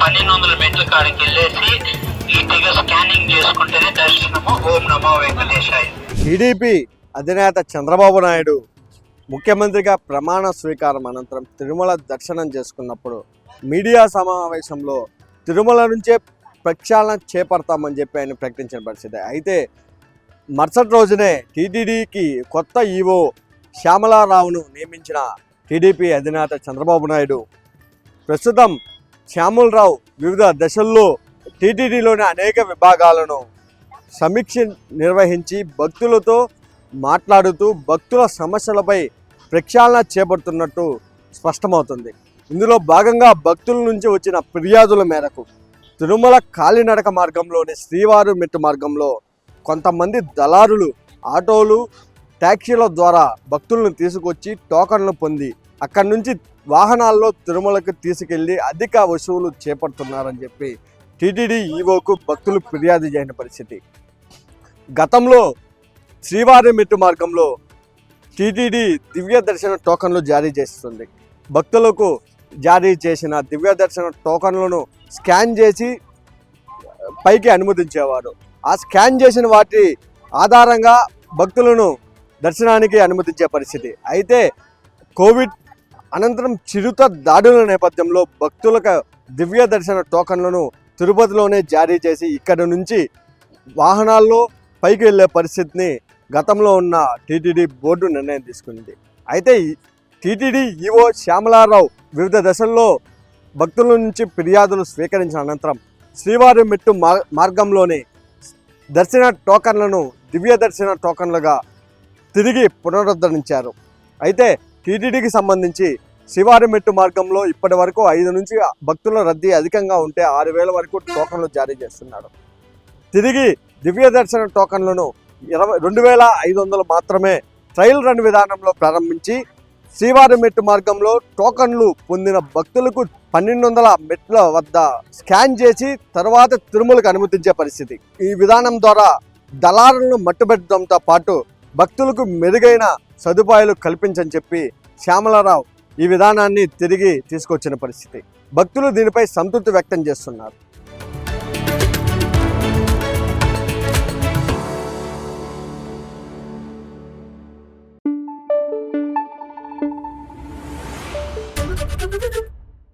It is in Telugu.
పన్నెండు వందల మెట్ల కాడికి వెళ్ళేసి నీట్గా స్కానింగ్ చేసుకుంటేనే దర్శనము ఓం నమో వెంకటేశాయ. టీడీపీ అధినేత చంద్రబాబు నాయుడు ముఖ్యమంత్రిగా ప్రమాణ స్వీకారం అనంతరం తిరుమల దర్శనం చేసుకున్నప్పుడు మీడియా సమావేశంలో తిరుమల నుంచే ప్రక్షాళన చేపడతామని చెప్పి ఆయన ప్రకటించిన పరిస్థితి. అయితే మరుసటి రోజునే టీటీడీకి కొత్త ఈవో శ్యామలారావును నియమించిన టీడీపీ అధినేత చంద్రబాబు నాయుడు. ప్రస్తుతం శ్యామలరావు వివిధ దశల్లో టీటీడీలోని అనేక విభాగాలను సమీక్ష నిర్వహించి భక్తులతో మాట్లాడుతూ భక్తుల సమస్యలపై ప్రక్షాళన చేపడుతున్నట్టు స్పష్టమవుతుంది. ఇందులో భాగంగా భక్తుల నుంచి వచ్చిన ఫిర్యాదుల మేరకు తిరుమల కాలినడక మార్గంలోని శ్రీవారు మెట్టు మార్గంలో కొంతమంది దళారులు ఆటోలు ట్యాక్సీల ద్వారా భక్తులను తీసుకొచ్చి టోకన్లు పొంది అక్కడి నుంచి వాహనాల్లో తిరుమలకు తీసుకెళ్ళి అధిక వసూలు చేపడుతున్నారని చెప్పి టీటీడీ ఈవోకు భక్తులు ఫిర్యాదు చేయని పరిస్థితి. గతంలో శ్రీవారి మెట్టు మార్గంలో టీటీడీ దివ్య దర్శన టోకన్లు జారీ చేస్తుంది. భక్తులకు జారీ చేసిన దివ్య దర్శన టోకన్లను స్కాన్ చేసి పైకి అనుమతించేవారు. ఆ స్కాన్ చేసిన వాటి ఆధారంగా భక్తులను దర్శనానికి అనుమతించే పరిస్థితి. అయితే కోవిడ్ అనంతరం చిరుత దాడుల నేపథ్యంలో భక్తులకు దివ్య దర్శన టోకన్లను తిరుపతిలోనే జారీ చేసి ఇక్కడ నుంచి వాహనాల్లో పైకి వెళ్ళే పరిస్థితిని గతంలో ఉన్న టీటీడీ బోర్డు నిర్ణయం తీసుకుంది. అయితే టీటీడీ ఈవో శ్యామలారావు వివిధ దశల్లో భక్తుల నుంచి ఫిర్యాదులు స్వీకరించిన అనంతరం శ్రీవారి మెట్టు మార్గంలోని దర్శన టోకన్లను దివ్య దర్శన టోకన్లుగా తిరిగి పునరుద్ధరించారు. అయితే టీటీడీకి సంబంధించి శివారిమెట్టు మార్గంలో ఇప్పటి వరకు ఐదు నుంచి భక్తుల రద్దీ అధికంగా ఉంటే ఆరు వేల వరకు టోకన్లు జారీ చేస్తున్నాడు తిరిగి దివ్య దర్శన టోకన్లను ఇరవై రెండు వేల ఐదు వందలు మాత్రమే ట్రయల్ రన్ విధానంలో ప్రారంభించి శ్రీవారిమెట్టు మార్గంలో టోకన్లు పొందిన భక్తులకు పన్నెండు వందల మెట్ల వద్ద స్కాన్ చేసి తర్వాత తిరుమలకు అనుమతించే పరిస్థితి. ఈ విధానం ద్వారా దళారులను మట్టుబెట్టడంతో పాటు భక్తులకు మెరుగైన సదుపాయాలు కల్పించని చెప్పి శ్యామలారావు ఈ విధానాన్ని తిరిగి తీసుకొచ్చిన పరిస్థితి. భక్తులు దీనిపై సంతృప్తి వ్యక్తం చేస్తున్నారు.